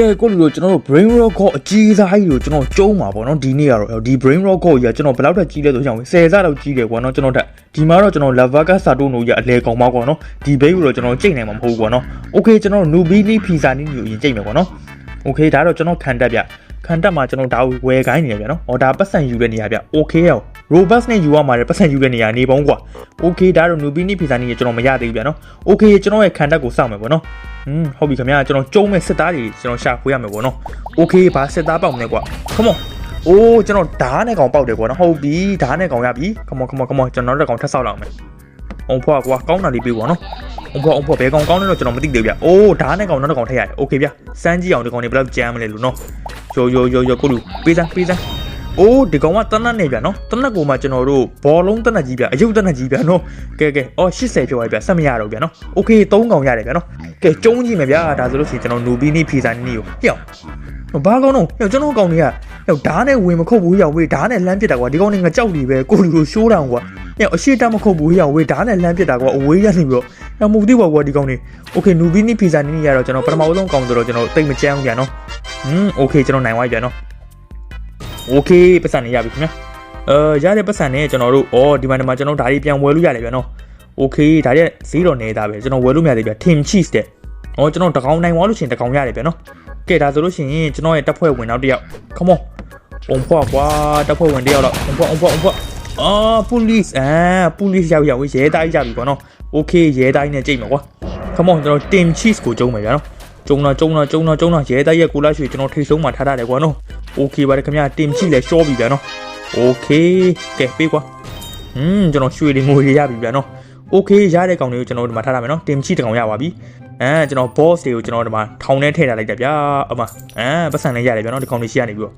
ကဲကိုလူတို့ကျွန်တော်တို့ brain rock ကိုအကြီးစားကြီးကိုကျွန်တော်ကျုံးမှာပေါ့နော်ဒီနေ့ကတော့ဒီ brain rock ကိုကြီးကကျွန်တော်ဘယ်လောက်ထက်ကြီးလဲဆိုရင်10ဆလောက်ကြီးတယ်ကွာနော်ကျွန်တော်ထက်ဒီမှာတော့ကျွန်တော် lava ka sato no ကြီးအလဲကောင်ပါကွာနော်ဒီဘိတ်ကိုတော့ကျွန်တော်ကြိတ်နိုင်မှာမဟုတ်ဘူးကွာနော် okay ကျွန်တော် nubini pizza နီးကိုအရင်ကြိတ်မယ်ကွာနော် okay ဒါတော့ကျွန်တော်ခံတက်ဗျခံတက်မှာကျွန်တော်ဒါဝယ်ခိုင်းနေရဗျနော်အော်ဒါပတ်စံယူတဲ့နေရာဗျ okay ရော robust နဲ့ယူရမှာလေပတ်စံယူတဲ့နေရာနေပေါင်းကွာ okay ဒါတော့ nubini pizza နီးကျွန်တော်မရသေးဘူးဗျနော် okay ကျွန်တော်ရဲ့ခံတက်ကိုစောင့်မယ်ပေါ့နော် อืมဟုတ်ပြီခင်ဗျာကျွန်တော်ကျုံးမဲ့စစ်သားတွေကျွန်တော်ရှာဖွေရမယ်ပေါ့နော်โอเคဘာစစ်သားပေါက်မလဲကွာ come on အိုးကျွန်တော်ဓာတ်နဲ့ကောင်ပေါက်တယ်ကွာနော်ဟုတ်ပြီဓာတ်နဲ့ကောင်ရပြီ come on come on come on ကျွန်တော်တို့ကောင်ထပ်ဆောက်လောက်မယ်အောင်ဖွားကွာကောင်းတာလေးပြေးကွာနော်အောင်ဖွားအောင်ဖွားဘယ်ကောင်ကောင်းလဲတော့ကျွန်တော်မသိသေးဘူးဗျအိုးဓာတ်နဲ့ကောင်နောက်တစ်ကောင်ထည့်ရတယ်โอเคဗျစမ်းကြည့်အောင်ဒီကောင်တွေဘယ်လောက်ကြမ်းမလဲလို့နော်ယောယောယောယောကိုလူပေးစမ်းပေးစမ်း အိုးဒီကောင်ကတနတ်နေဗျနော်တနတ်ကိုမှကျွန်တော်တို့ဘောလုံးတနတ်ကြီးဗျအယုတ်တနတ်ကြီးဗျနော်ကဲကဲအော်80ပြောရဗျဆက်မရတော့ဗျနော်โอเค3ကောင်ရတယ်ဗျနော် ကဲကျုံးကြည့်မယ်ဗျာဒါဆိုလို့ရှိရင်ကျွန်တော်နူဘီနီဖီဇာနီကိုဟျောက်ဘာကောင်းတော့ဟျောက်ကျွန်တော်ကောင်တွေကဟျောက်ဓားနဲ့ဝင်မခုတ်ဘူးဟျောက်ဝေးဓားနဲ့လမ်းပစ်တာကွာဒီကောင်တွေကကြောက်နေပဲကိုလူလိုရှိုးတောင်ကွာဟျောက်အရှိတက်မခုတ်ဘူးဟျောက်ဝေးဓားနဲ့လမ်းပစ်တာကွာအဝေးရနေပြီးတော့ဟျောက်မဟုတ်သေးပါဘူးကွာဒီကောင်တွေโอเคနူဘီနီဖီဇာနီရတော့ကျွန်တော်ပထမဆုံးကောင်ဆိုတော့ကျွန်တော်တိတ်မကြမ်းဘူးဗျာနော်ဟွန်းโอเคကျွန်တော်နိုင်သွားပြီဗျာနော် โอเคပတ်စံနေရပြီခင်ဗျာအဲရတဲ့ပတ်စံနဲ့ကျွန်တော်တို့ဩဒီမှာဒီမှာကျွန်တော်ဓာတ်ကြီးပြန်ဝယ်လို့ရတယ်ဗျာနော်โอเคဒါရက်ဈေးတော့နေတာပဲကျွန်တော်ဝယ်လို့မရသေးဗျာ team cheese တဲ့ ။အော်ကျွန်တော်တကောင်နိုင်သွားလို့ရှိရင်တကောင်ရတယ်ဗျနော်။ကဲဒါဆိုလို့ရှိရင်ကျွန်တော်ရဲ့တပ်ဖွဲ့ဝင်နောက်တစ်ယောက် come on ။အုံဖွားကွာတပ်ဖွဲ့ဝင်တစ်ယောက်တော့အုံဖွားအုံဖွားအုံဖွားအာ police အာ police ရောက်ရောက်ရဲတိုင်းကြပြီကွာနော်။ okay ရဲတိုင်းနဲ့ကြိတ်မှာကွာ။ come on ကျွန်တော် team cheese ကိုကျုံးမယ်ဗျနော်။ကျုံတော့ကျုံတော့ကျုံတော့ကျုံတော့ရဲတိုင်းရဲ့ကိုလာရွှေကျွန်တော်ထိတ်ဆုံးမှာထားထားတယ်ကွာနော်။ okay ပါတယ်ခင်ဗျာ team cheese လည်းရှော့ပြီဗျနော်။ okay ကဲပေးကွာ။ဟွန်းကျွန်တော်ရွှေလေးငွေရပြီဗျနော်။ okay ရတဲ့ကောင်တွေကိုကျွန်တော်ဒီမှာထားထားမယ်နော်။ team cheese တကောင်ရပါပြီ။အဲကျွန်တော် boss တွေကိုကျွန်တော်ဒီမှာထောင်ထဲထည့်ထားလိုက်တာဗျာအမအဲပတ်စံလေးရတယ်ဗျာနော်ဒီကောင်လေးရှိရနေပြီးတော့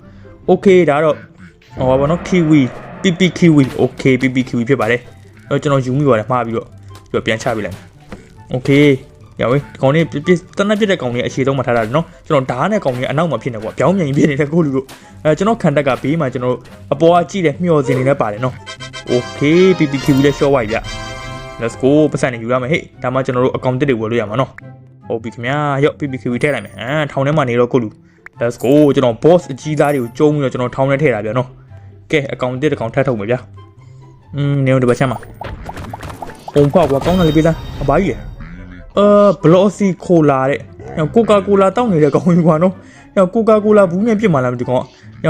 okay ဒါတော့ဟောပါနော် kiwi pp kiwi okay pp kiwi ဖြစ်ပါတယ်အဲကျွန်တော်ယူမိပါတယ်မှားပြီးတော့ပြီးတော့ပြန်ချပေးလိုက် okay ရပါပြီဒီကောင်လေးပြပြတနက်ပြတဲ့ကောင်လေးအခြေဆုံးမှာထားတာနော်ကျွန်တော်ဓာတ်နဲ့ကောင်လေးအနောက်မှာဖြစ်နေကွာပြောင်းမြန်ကြီးဖြစ်နေတဲ့ကိုလူတို့အဲကျွန်တော်ခံတက်ကဘေးမှာကျွန်တော်အပေါ်ကကြည့်တယ်မျှော်စင်နေလည်းပါတယ်နော် okay pp kiwi လည်းရှော့ဝိုက်ဗျ let's go ပတ်စံနေယူရမယ်ဟေ့ဒါမှကျွန်တော်တို့အကောင့်တစ်တွေဝယ်လို့ရမှာနော်ဟုတ်ပြီခင်ဗျာရော့ PPKV ထည့်လိုက်မယ်အာထောင်ထဲမှာနေတော့ကိုလူ let's go ကျွန်တော် boss အကြီးသားတွေကိုကျုံးပြီးတော့ကျွန်တော်ထောင်ထဲထည့်တာဗျာနော်ကဲအကောင့်တစ်တစ်ကောင်ထပ်ထုတ်မယ်ဗျာอืมနေတော့ဒီဘက်ချက်မှာပုံကွာကွာကောင်းတယ်လေးပေးသားအဘာကြီးလေ အာဘလော့စီကိုလာတဲ့ကိုကာကိုလာတောက်နေတဲ့ကောင်ကြီးကွာနော်ညကိုကာကိုလာဘူးနဲ့ပြစ်မှလာမယ်ဒီကောင်ည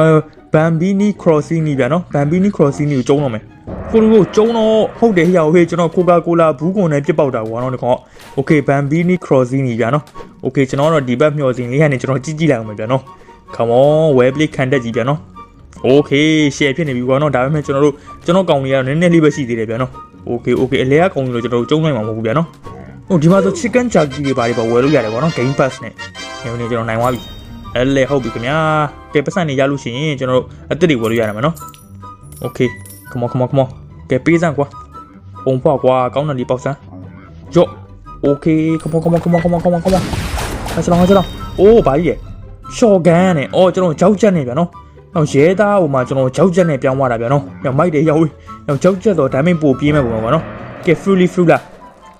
ဘန်ဘီနီခရော့စီနီဗျာနော်ဘန်ဘီနီခရော့စီနီကိုကျုံးတော့မယ်ကိုလူကိုကျုံးတော့ဟုတ်တယ်ဟျောဟေးကျွန်တော်ကိုကာကိုလာဘူးကုန်နဲ့ပြစ်ပေါက်တာကွာနော်ဒီကောင် Okay Bambini Crossing ကြီးဗျာနော် Okay ကျွန်တော်တို့ဒီဘက်မျှော်စင်လေးကနေကျွန်တော်ကြည့်ကြည့်လိုက်အောင်မယ်ဗျာနော် Come on web play ခံတက်ကြီးဗျာနော် Okay share ဖြစ်နေပြီကွာနော်ဒါပေမဲ့ကျွန်တော်တို့ကျွန်တော်ကောင်လေးကတော့နည်းနည်းလေးပဲရှိသေးတယ်ဗျာနော် Okay Okay အလဲကကောင်လေးလို့ကျွန်တော်တို့ကျုံးနိုင်မှာမဟုတ်ဘူးဗျာနော် ဟိုဒီမှာဆို chicken jerky တွေပါတွေပါဝယ်လို့ရတယ်ပေါ့နော် game pass နဲ့ညနေကျွန်တော်နိုင်သွားပြီအဲ့လေဟုတ်ပြီခင်ဗျာကဲပတ်စံနေရလို့ရှိရင်ကျွန်တော်တို့အသစ်တွေဝယ်လို့ရတာမယ်နော် okay come on come on come on ကဲပေးစမ်းကွာအုံဖွားကွာကောင်းတယ်ဒီပေါက်စမ်းရော့ okay come on come on come on come on come on come on ဆက်လောင်းဆက်လောင်းအိုးဘာကြီးလဲရှော့ဂန်နဲ့အော်ကျွန်တော်ကြောက်ကြက်နေဗျာနော်နောက်ရဲသားဟိုမှာကျွန်တော်ကြောက်ကြက်နဲ့ပြောင်းသွားတာဗျာနော်နောက်မိုက်တွေရောက်ဝေးနောက်ကြောက်ကြက်တော့ damage ပို့ပြေးမယ်ပုံပါဗျာနော်ကဲ fully full လား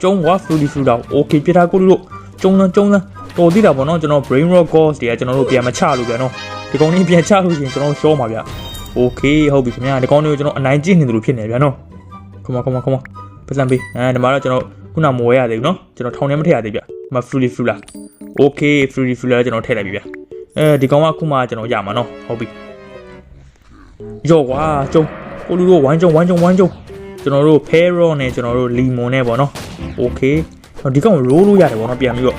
ကျုံဝါဖလူဒီဖလူတာကို okay ပြထားကိုလို့ကျုံလန်းကျုံလန်းတော်သေးတာပေါ့နော်ကျွန်တော် brain rock course တွေကကျွန်တော်တို့ပြန်မချလို့ပြန်တော့ဒီကောင်လေးပြန်ချလို့ရှင်ကျွန်တော်ရှော့ပါဗျာ okay ဟုတ်ပြီခင်ဗျာဒီကောင်လေးကိုကျွန်တော်အနိုင်ကျင့်နေတယ်လို့ဖြစ်နေဗျာနော် come on come on come on ပြန်စမ်းပေးအဲဒီမှာတော့ကျွန်တော်ခုနမဝဲရသေးဘူးနော်ကျွန်တော်ထောင်ထဲမထည့်ရသေးဗျာမဖလူဒီဖလူလာ okay ဖလူဒီဖလူလာကျွန်တော်ထည့်လိုက်ပြီဗျာအဲဒီကောင်ကခုမှကျွန်တော်ရမှာနော်ဟုတ်ပြီရော့ကွာကျုံကိုလူတို့ဝိုင်းကျုံဝိုင်းကျုံဝိုင်းကျုံ ကျွန်တော်တို့ pear နဲ့ကျွန်တော်တို့ lemon နဲ့ပေါ့เนาะ okay ဒီကောင် roll လို့ရတယ်ပေါ့เนาะပြန်ပြီးတော့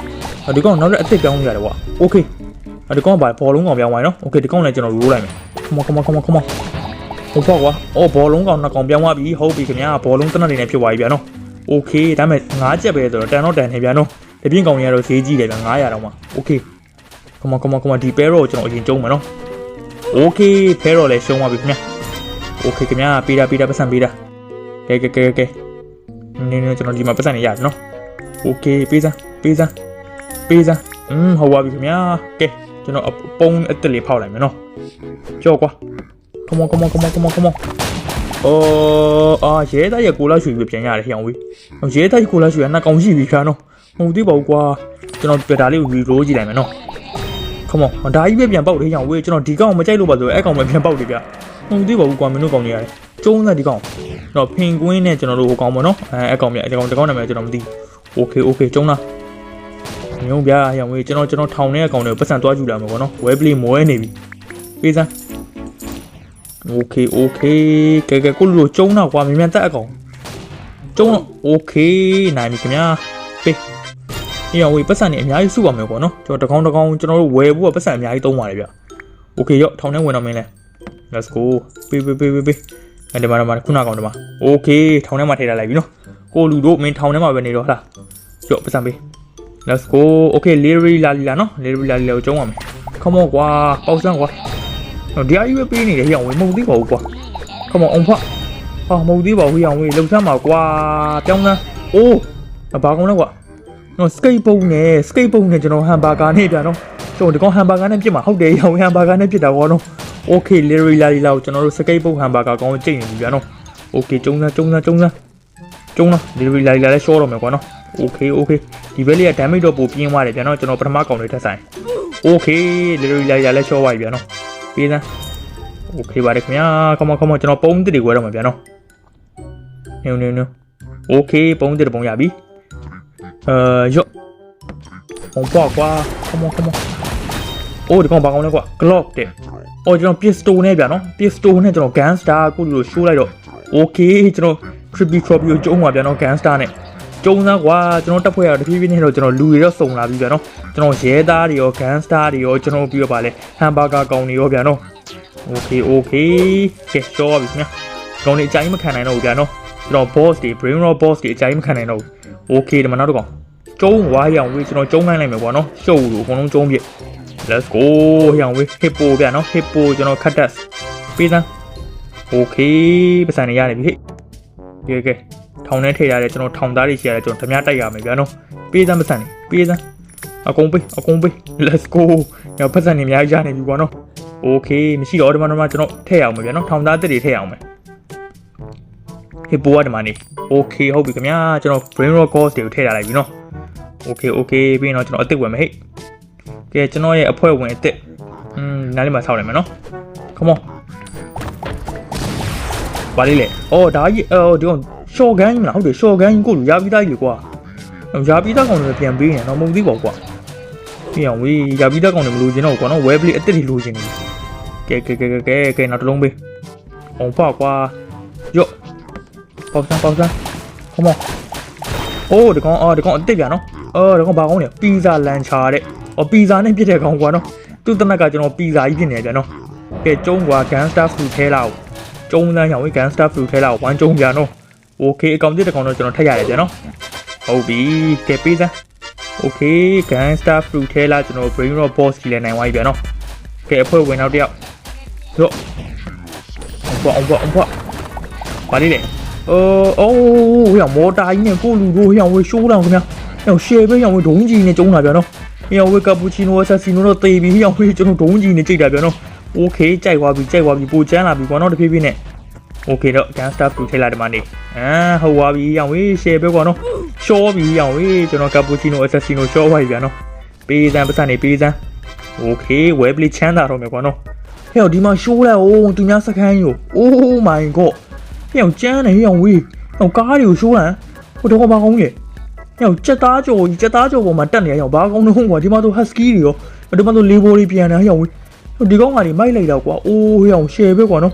ဒီကောင်နောက်လည်းအစ်စ်ပြောင်းလို့ရတယ်ကွာ okay ဒီကောင်ကဘာဘောလုံးကောင်ပြောင်းသွားနော် okay ဒီကောင်လည်းကျွန်တော် roll လိုက်မယ် come on come on come on come on ဟုတ်ပေါ့ကွာ။အော်ဘောလုံးကောင်နှစ်ကောင်ပြောင်းသွားပြီ။ဟုတ်ပြီခင်ဗျာ။ဘောလုံးတနက်နေနဲ့ဖြစ်သွားပြီဗျာနော်။ Okay ဒါမဲ့9ချက်ပဲဆိုတော့တန်တော့တန်နေဗျာနော်။ဒီပြင်ကောင်ကြီးကတော့ဈေးကြီးတယ်ဗျာ900တောင်မှ။ Okay ။ Come on come on come on ဒီ pair ကိုကျွန်တော်အရင်ကျုံးမယ်နော်။ Okay pair တော့လည်းရှုံးသွားပြီခင်ဗျာ။ Okay ခင်ဗျာပေးတာပေးတာပတ်စံပေးတာ။ ကဲကဲကဲကဲ။နင်းနေကျွန်တော်ဒီမှာပတ်စံနေရတယ်နော်။ Okay ပေးစမ်းပေးစမ်းပေးစမ်း။อืมဟုတ်ပါပြီခင်ဗျာ။ကဲကျွန်တော်ပုံအစ်စ်လေးဖောက်လိုက်မယ်နော်။ကြောက်ကွာ။ come on come on come on come on come on အော်အာရဲသားရဲ့ကိုလာရွှေပြီးပြန်ရတယ်ဟျောင်းဝေး။ရဲသားရဲ့ကိုလာရွှေကနှစ်ကောင်ရှိပြီခါနော်။မဟုတ်သေးပါဘူးကွာ။ကျွန်တော်ပြတာလေးကို reroll ကြည့်လိုက်မယ်နော်။ come on ဒါကြီးပဲပြန်ပေါက်တယ်ရောင်ဝေးကျွန်တော်ဒီကောင်မကြိုက်လို့ပါဆိုအဲ့ကောင်ပဲပြန်ပေါက်တယ်ဗျမဟုတ်သေးပါဘူးကွာမင်းတို့ကောင်နေရတယ်ကျုံးသက်ဒီကောင် ကျွန်တော် penguin နဲ့ကျွန်တော်တို့ဟိုကောင်ပေါ့နော်အဲအကောင်ပြအကောင်တကောင်နာမည်ကျွန်တော်မသိ okay okay ကျုံးလားမျိုးပြရောင်ဝေးကျွန်တော်ကျွန်တော်ထောင်တဲ့အကောင်တွေကိုပတ်စံသွားကြည့်လာမှာပေါ့နော် web play မွဲနေပြီပေးစမ်း okay okay ကဲကဲကိုလူကျုံးတော့ကွာမြန်မြန်တက်အကောင်ကျုံးတော့ okay နိုင်ပြီခင်ဗျာပေးအေးရောင်ဝေးပတ်စံနေအများကြီးစုပါမယ်ပေါ့နော်ကျွန်တော်တကောင်တကောင်ကျွန်တော်တို့ဝယ်ဖို့ကပတ်စံအများကြီးသုံးပါတယ်ဗျ okay ရော့ထောင်ထဲဝင်တော့မင်းလဲ let's go ပေးပေးပေးပေး အဲ့ဒီမှာဒီမှာခုနကောင်ဒီမှာโอเคထောင်ထဲမှာထည့်ထားလိုက်ပြီနော်ကိုလူတို့မင်းထောင်ထဲမှာပဲနေတော့ဟလားရော့ပတ်စံပေး let's go โอเคလေရီလာလီလာနော်လေရီလာလီလာကိုကျုံးပါမယ် come on ကွာပေါက်စမ်းကွာတော့ဒီအကြီးပဲပေးနေတယ်ဟိအောင်ဝေးမဟုတ်သေးပါဘူးကွာ come on အောင်ဖဟာမဟုတ်သေးပါဘူးဟိအောင်ဝေးလုံဆမ်းပါကွာပြောင်းစမ်းအိုးဘာကောင်လဲကွာ နော်စကိတ်ပုံနဲ့စကိတ်ပုံနဲ့ကျွန်တော်ဟမ်ဘာဂါနဲ့ပြန်တော့ကျွန်တော်ဒီကောင်ဟမ်ဘာဂါနဲ့ပြစ်မှာဟုတ်တယ်ရောင်ဟမ်ဘာဂါနဲ့ပြစ်တာပေါ့နော် Okay လေရီလာလီလာကိုကျွန်တော်တို့စကိတ်ပုတ်ဟန်ဘာဂါကောင်းကြိတ်နေပြီဗျာနော် Okay ကျုံစားကျုံစားကျုံစားကျုံလားလေရီလာလီလာလည်းရှော့တော့မယ်ကွာနော် Okay Okay ဒီဘက်လေးက damage တော့ပိုပြင်းသွားတယ်ဗျာနော်ကျွန်တော်ပထမကောင်တွေထက်ဆိုင် Okay လေရီလာလီလာလည်းရှော့သွားပြီဗျာနော်ပြေးစမ်း Okay ပါတယ်ခင်ဗျာ come on come on ကျွန်တော်ပုံးတစ်တွေဝယ်တော့မယ်ဗျာနော်နင်းနင်းနင်း Okay ပုံးတစ်ပုံးရပြီအဲရော့ပုံးပွားကွာ come on come on โอ้ဒီကောင်ဘာကောင်းလဲကွာ Glock တဲ့ အော်ကျွန်တော် pistol နဲ့ဗျာနော် pistol နဲ့ကျွန်တော် gangster ကိုလို show လိုက်တော့ okay ကျွန်တော် trippy trophy ကိုကျုံးပါဗျာနော် gangster နဲ့ကျုံးသားကွာကျွန်တော်တက်ဖွဲ့ရတဖြည်းဖြည်းနဲ့တော့ကျွန်တော်လူတွေတော့စုံလာပြီဗျာနော်ကျွန်တော်ရဲသားတွေရော gangster တွေရောကျွန်တော်ပြီးတော့ပါလဲ hamburger ကောင်တွေရောဗျာနော် okay okay ကဲရှော့ပါပြီခင်ဗျာကောင်တွေအကြိုင်းမခံနိုင်တော့ဘူးဗျာနော်ကျွန်တော် boss တွေ brain rot boss တွေအကြိုင်းမခံနိုင်တော့ဘူး okay ဒီမှာနောက်တစ်ကောင်ကျုံးဝါရောင်ဝေးကျွန်တော်ကျုံးခိုင်းလိုက်မယ်ပေါ့နော်ရှုပ်လို့အကုန်လုံးကျုံးပြစ် let's go ရောင်ဝေး hippo ဗျာနော် hippo ကျွန်တော် cut test ပေးစမ်း okay ပတ်စံနေရတယ်ပြီဟေ့ကဲကဲထောင်ထဲထည့်ရတယ်ကျွန်တော်ထောင်သားတွေရှိရတယ်ကျွန်တော်ဓမြတိုက်ရမယ်ဗျာနော်ပေးစမ်းပတ်စံနေပေးစမ်းအကုန်ပေးအကုန်ပေး let's go ရောပတ်စံနေအများကြီးရနေပြီပေါ့နော် okay မရှိတော့ဒီမှာဒီမှာကျွန်တော်ထည့်ရအောင်မယ်ဗျာနော်ထောင်သားတက်တွေထည့်ရအောင်မယ် hippo ကဒီမှာနေ okay ဟုတ်ပြီခင်ဗျာကျွန်တော် brain rock course တွေကိုထည့်ထားလိုက်ပြီနော် okay okay ပြီးရင်တော့ကျွန်တော်အစ်စ်ဝင်မယ်ဟဲ့ ကဲကျွန်တော်ရဲ့အဖွဲ့ဝင်အစ်စ်อืมနားလေးမှာဆောက်လိုက်မယ်နော် come on ဘာလေးလဲအော်ဒါကြီးအော်ဒီကောင် short gun မလားဟုတ်တယ် short gun ကိုလူရပြီးသားကြီးလေကွာရပြီးသားကောင်တွေပြန်ပေးရင်တော့မဟုတ်သေးပါဘူးကွာပြန်ဝေးရပြီးသားကောင်တွေမလို့ချင်တော့ကွာနော် web play အစ်စ်တွေလိုချင်နေကဲကဲကဲကဲကဲနောက်တစ်လုံးပေးအောင်ပါကွာယော့ပေါက်စမ်းပေါက်စမ်း come on အိုးဒီကောင်အော်ဒီကောင်အစ်စ်ပြန်နော်အော်ဒီကောင်ဘာကောင်းလဲပီဇာလန်ချာတဲ့ အော်ပီဇာနဲ့ပြစ်တဲ့ကောင်ကွာနော်သူ့တနက်ကကျွန်တော်ပီဇာကြီးဖြစ်နေတယ်ဗျာနော်ကဲကျုံးကွာ gangster fruit ထဲလာကိုကျုံးစမ်းရောင်ဝေး gangster fruit ထဲလာကိုဝမ်းကျုံးပြန်နော် okay အကောင်တစ်တကောင်တော့ကျွန်တော်ထည့်ရတယ်ဗျာနော်ဟုတ်ပြီကဲပေးစမ်း okay gangster fruit ထဲလာကျွန်တော် brain rot boss ကြီးလည်းနိုင်သွားပြီဗျာနော်ကဲအဖွဲ့ဝင်နောက်တစ်ယောက်ရော့အောင်ပေါ့အောင်ပေါ့ ဟိယောင်ဝေကာပူချီနိုအချက်စီနိုတော့တေးပြီးဟိယောင်ဝေကျွန်တော်ဒုံးကြီးနေကြိတ်တာဗျာနော်โอเคကြိုက်သွားပြီကြိုက်သွားပြီပိုချမ်းလာပြီကွာနော်တဖြည်းဖြည်းနဲ့โอเคတော့ gun staff 2ထိလာဒီမှာနေအာဟုတ်သွားပြီရောင်ဝေး share ပဲကွာနော်ရှော့ပြီရောင်ဝေးကျွန်တော်ကာပူချီနိုအချက်စီနိုရှော့သွားပြီဗျာနော်ပေးစမ်းပတ်စံနေပေးစမ်းโอเคဝဲပလီချမ်းသာတော့မယ်ကွာနော်ဟဲ့အောင်ဒီမှာရှိုးလိုက်အောင်သူများစကန်းကြီးကို Oh my god ဟဲ့အောင်ကျန်းနေဟဲ့အောင်ဝေးဟဲ့အောင်ကားတွေကိုရှိုးလန်ဟိုတော့ဘာကောင်းကြီး ယောက်ကြက်သားကြော်ကြီးကြက်သားကြော်ပေါ်မှာတက်နေရယောက်ဘာကောင်းတော့ကွာဒီမှာတော့ husky တွေရောဒီမှာတော့လေးဘိုးတွေပြန်နေယောက်ဝေးဒီကောင်ကတွေမိုက်လိုက်တော့ကွာအိုးယောက်ရှယ်ပဲကွာနော်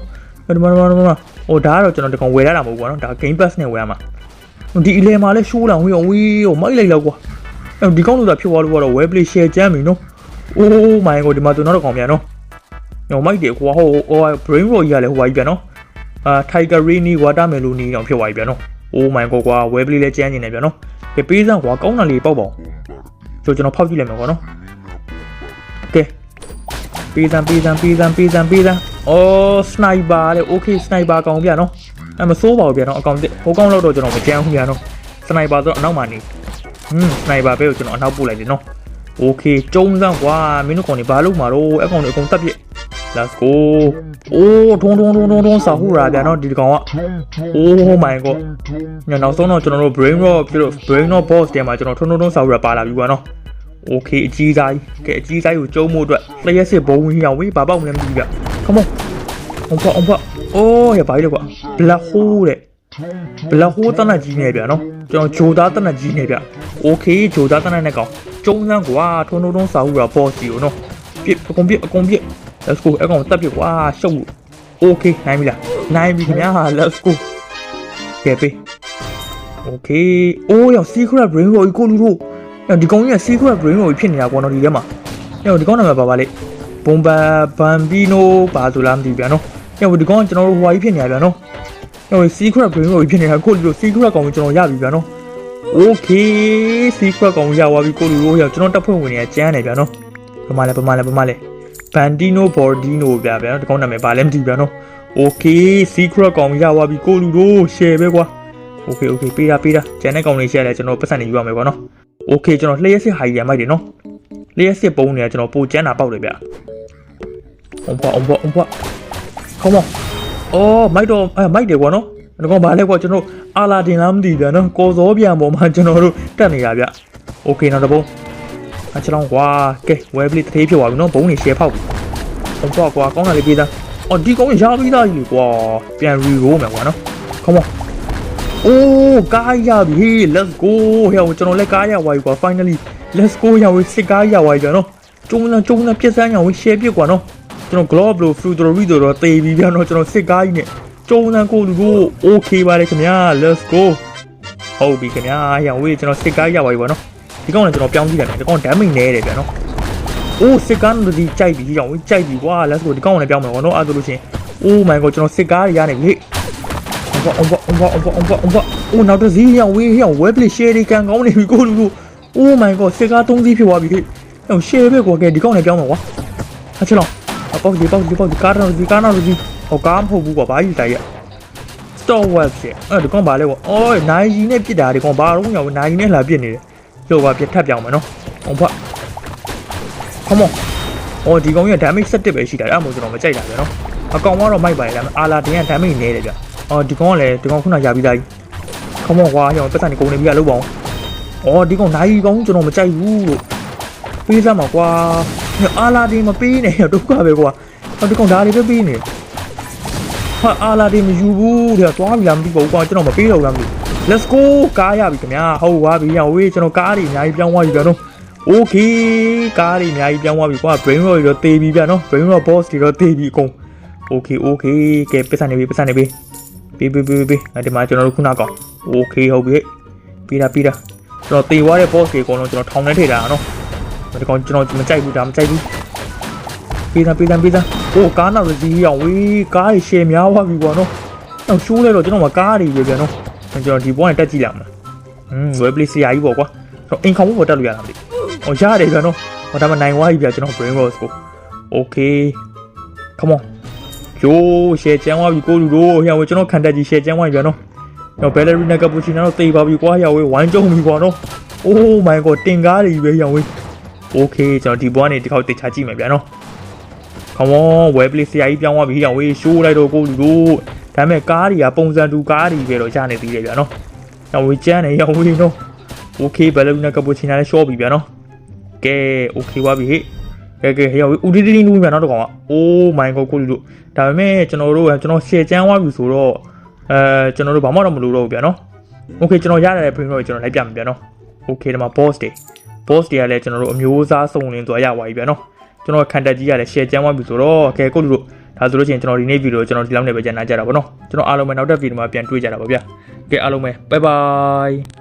ဒီမှာဒီမှာဒီမှာဟိုဒါကတော့ကျွန်တော်ဒီကောင်ဝယ်ရတာမဟုတ်ကွာနော်ဒါ game pass နဲ့ဝယ်ရမှာဒီအလဲမှာလဲရှိုးလန်ဝေးယောက်ဝေးယောက်မိုက်လိုက်တော့ကွာအဲ့ဒီကောင်တို့ကဖြစ်သွားလို့ကတော့ web play share ကျမ်းပြီနော်အိုးမိုင်ကိုဒီမှာတော့တော့ကောင်ပြန်နော်ယောက်မိုက်တယ်ကွာဟိုဟို brain roll ကြီးကလည်းဟိုပါကြီးပြန်နော်အာ Tiger Rainy Watermelon နီးအောင်ဖြစ်သွားပြီဗျာနော် Oh my god ကွာ web play လဲကျန်းနေတယ်ဗျာနော် ကဲပေးစမ်းကွာကောင်းတာလေးပေါက်ပါအောင်ကျွန်တော်ဖောက်ကြည့်လိုက်မယ်ကွာနော်ကဲပေးစမ်းပေးစမ်းပေးစမ်းပေးစမ်းပေးစမ်းအော် sniper လေ okay sniper ကောင်ဗျာနော်အဲမစိုးပါဘူးဗျာနော်အကောင်ဟိုကောင်လောက်တော့ကျွန်တော်မကြမ်းဘူးဗျာနော် sniper ဆိုတော့အနောက်မှာနေဟွန်း sniper ပဲကိုကျွန်တော်အနောက်ပို့လိုက်တယ်နော် okay ကျုံးစမ်းကွာမင်းတို့ကောင်တွေဘာလုပ်မှာတော့အကောင်တွေအကုန်တက်ပြစ် Let's go အိုးထုံထုံထုံထုံထုံစာဟူရာဗျာနော်ဒီကောင်ကအိုး oh my god ညနောက်ဆုံးတော့ကျွန်တော်တို့ brain rot ပြလို့ brain rot boss တဲမှာကျွန်တော်ထုံထုံထုံစာဟူရာပါလာပြီဗျာနော် okay အကြီးစားကြီးကဲအကြီးစားကြီးကိုကျုံးမှုအတွက်လျှက်စစ်ဘုံဝင်ရအောင်ဝေးဘာပေါက်မလဲမသိဘူးဗျ come on အောင်ပေါ့အောင်ပေါ့အိုးရပါပြီလေကွာ black hole တဲ့ black hole တနက်ကြီးနေဗျာနော်ကျွန်တော်ဂျိုသားတနက်ကြီးနေဗျ okay ဂျိုသားတနက်နဲ့ကောင်ကျုံးစမ်းကွာထုံထုံထုံစာဟူရာ boss ကြီးကိုနော်ပြစ်အကုန်ပြစ်အကုန်ပြစ် let's go အကောင်တက်ပြစ်ကွာရှုပ် okay နိုင်ပြီလားနိုင်ပြီခင်ဗျာ let's go ကဲပေး okay အိုးရော secret brain roll ကိုလူတို့ဒီကောင်ကြီးက secret brain roll ဖြစ်နေတာပေါ့နော်ဒီထဲမှာရောဒီကောင်နာမည်ပါပါလေဘွန်ဘာဘန်ဘီနိုဘာဆိုလားမသိဘူးဗျာနော်ရောဒီကောင်ကကျွန်တော်တို့ဟိုဟာကြီးဖြစ်နေတာဗျာနော်ရော secret brain roll ဖြစ်နေတာကိုလူတို့ secret ကောင်ကိုကျွန်တော်ရပြီဗျာနော် okay secret ကောင်ရသွားပြီကိုလူတို့ရောကျွန်တော်တက်ဖွဲ့ဝင်နေရကျန်းနေဗျာနော်ပမာလဲပမာလဲပမာလဲ ဘန်ဒီနိုဘော်ဒီနိုဗျာဗျာနော်ဒီကောင်နာမည်ပါလဲမသိဘူးဗျာနော် okay secret ကောင်ရသွားပြီကိုလူတို့ share ပဲကွာ okay okay ပေးတာပေးတာကျန်တဲ့ကောင်လေး share လဲကျွန်တော်ပတ်စံနေယူရမယ်ကွာနော် okay ကျွန်တော်လျှက်စစ်ဟာကြီးရမိုက်တယ်နော်လျှက်စစ်ပုံးနေကျွန်တော်ပိုကျန်းတာပေါက်တယ်ဗျအုံပွားအုံပွားအုံပွားခေါမအော်မိုက်တော့အဲမိုက်တယ်ကွာနော်ဒီကောင်ဘာလဲကွာကျွန်တော်အာလာဒင်လားမသိဘူးဗျာနော်ကော်စောပြန်ပေါ်မှာကျွန်တော်တို့တက်နေတာဗျ okay နောက်တစ်ပုံး အချောင်းကွာကဲ web လေးတစ်သေးဖြစ်သွားပြီနော်ဘုံနေ share ဖောက်ပြီအုံပွားကွာကောင်းတာလေးပေးသားအော်ဒီကောင်ရပြီးသားကြီးကွာပြန် re-roll မယ်ကွာနော်ခေါမအိုးကားရပြီ let's go ဟဲ့ကျွန်တော်လည်းကားရဝါပြီကွာ finally let's go ရဝေးစစ်ကားရဝါပြီကွာနော်ကျုံးလာကျုံးလာပြက်စမ်းရဝေး share ပြစ်ကွာနော်ကျွန်တော် globe လို့ fruit ရီတော့တေးပြီးပြန်တော့ကျွန်တော်စစ်ကားကြီးနဲ့ကျုံးလာကိုလူကို okay ပါတယ်ခင်ဗျာ let's go ဟုတ်ပြီခင်ဗျာရဝေးကျွန်တော်စစ်ကားရဝါပြီကွာနော် ဒီကောင်လည်းကျွန်တော်ပြောင်းကြည့်တယ်ဒီကောင် damage နဲတယ်ဗျာနော်အိုးစစ်ကားတို့ဒီကြိုက်ပြီရဝေးကြိုက်ပြီကွာ let's go ဒီကောင်လည်းပြောင်းမယ်ကွာနော်အဲ့ဒါလို့ချင်း oh my god ကျွန်တော်စစ်ကားရရနေပြီအဝအဝအဝအဝအဝအဝအိုးနောက်တစ်စီးရဝေးရဝဲပလီရှယ်ဒီကန်ကောင်းနေပြီကိုလူလူ Oh my god စစ်ကား၃စီးဖြစ်သွားပြီဟဲ့ဟိုရှယ်ပဲကွာကဲဒီကောင်းနေပြောင်းမှာကွာအချက်လုံးအပေါက်ဒီပေါက်ဒီပေါက်ဒီကားတော့ဒီကားတော့ဒီဟိုကားမဟုတ်ဘူးကွာဘာကြီးတိုက်ရ Store Web ရှယ်အဲ့ဒီကောင်ဘာလဲကွာအော်နိုင်ကြီးနဲ့ပြစ်တာဒီကောင်ဘာတော့ညောနိုင်ကြီးနဲ့လာပြစ်နေတယ် လို့ပါပြစ်ထပ်ပြောင်းမယ်နော်ဟောဖ Come on အော်ဒီကောင်ကြီးက damage 7ပဲရှိတာအဲ့မို့ကျွန်တော်မကြိုက်တာဗျာနော်အကောင်ကတော့မိုက်ပါတယ်ဒါပေမဲ့အာလာတင်က damage နည်းတယ်ဗျအော်ဒီကောင်ကလည်းဒီကောင်ခုနရပြီးသားကြီး Come on ကွာညောပတ်စံနေကုန်နေပြီကလို့ပါအောင်အော်ဒီကောင်နိုင်ကြီးကောင်ကျွန်တော်မကြိုက်ဘူးလို့ပေးစမ်းပါကွာညအာလာတင်မပေးနဲ့ဒုက္ခပဲကွာဟောဒီကောင်ဒါတွေပဲပေးနေ ဟာအာလာတင်မယူဘူးတဲ့သွားပြီလားမသိပါဘူးကွာကျွန်တော်မပေးတော့ဘူးလားမသိ Let's go ကားရပြီခင်ဗျာဟုတ်ပါပြီညဝေးကျွန်တော်ကားတွေအများကြီးပြောင်းသွားပြီဗျာနော် Okay ကားတွေအများကြီးပြောင်းသွားပြီကွာ brain rot တွေတော့တေးပြီဗျာနော် brain rot boss တွေတော့တေးပြီအကုန် Okay okay ကဲပတ်စံနေပြီပတ်စံနေပြီပေးပေးပေးပေးအဲ့ဒီမှာကျွန်တော်တို့ခုနကောင် Okay ဟုတ်ပြီပြီးတာပြီးတာကျွန်တော်တေးသွားတဲ့ boss တွေအကုန်လုံးကျွန်တော်ထောင်ထဲထည့်တာနော်ဒီကောင်ကျွန်တော်မကြိုက်ဘူးဒါမကြိုက်ဘူးပေးတာပေးတာပေးတာ ဟိုကားနောက်စီးအောင်ဝေးကားတွေရှယ်များသွားပြီကွာနော်တော့ရှိုးလဲတော့ကျွန်တော်မကားတွေပဲဗျာနော်ကျွန်တော်ဒီဘောနဲ့တက်ကြည့်လိုက်မှာอืม web play ဆရာကြီးပေါ့ကွာကျွန်တော်အင်ကောင်ဘပေါ်တက်လို့ရတာမသိဟောရတယ်ဗျာနော်ဟောဒါမှနိုင်သွားပြီဗျာကျွန်တော် brain rot ကို Okay come on ယိုးရှယ်ချမ်းသွားပြီကိုလူတို့ဟိုကျွန်တော်ခံတက်ကြီးရှယ်ချမ်းသွားပြီဗျာနော်တော့ ballerina cappuccino တော့တေးပါပြီကွာဟိုဝိုင်းကြုံပြီကွာနော် Oh my god တင်ကားတွေပဲရောင်ဝေး Okay ကျွန်တော်ဒီဘွားနေဒီခေါက်တေချာကြည့်မယ်ဗျာနော် Come on web play ဆရာကြီးပြောင်းသွားပြီရောင်ဝေး show လိုက်တော့ကိုလူတို့ဒါပေမဲ့ကားတွေကပုံစံတူကားတွေပဲတော့ရနေသေးတယ်ဗျာနော်ရောင်ဝေးကျန်းနေရောင်ဝေးနော် Okay ballerina cappuccino လည်း short ပြီဗျာနော်ကဲ Okay ပါပြီဟေ့ကဲကဲဟေ့ရောင်ဝေးဦးတီတီလူဗျာနော်တော့ကောင်က Oh my god ကိုလူတို့ဒါပေမဲ့ကျွန်တော်တို့ကကျွန်တော်ရှယ်ချမ်းသွားပြီဆိုတော့အဲကျွန်တော်တို့ဘာမှတော့မလုပ်တော့ဘူးဗျာနော် Okay ကျွန်တော်ရတဲ့ print တော့ကျွန်တော်လိုက်ပြမယ်ဗျာနော် Okay ဒီမှာ boss တွေ boss တွေကလည်းကျွန်တော်တို့အမျိုးအစားစုံလင်သွားရပါပြီဗျာနော် ကျွန်တော်ခံတက်ကြီးကလည်း share ကျမ်းသွားပြီဆိုတော့ကဲကိုလူတို့ဒါဆိုလို့ရှိရင်ကျွန်တော်ဒီနေ့ဗီဒီယိုကျွန်တော်ဒီလောက်နဲ့ပဲကြံနာကြတာပေါ့နော်ကျွန်တော်အားလုံးပဲနောက်တဲ့ဗီဒီယိုမှာပြန်တွေ့ကြတာပါဗျာကဲအားလုံးပဲ bye bye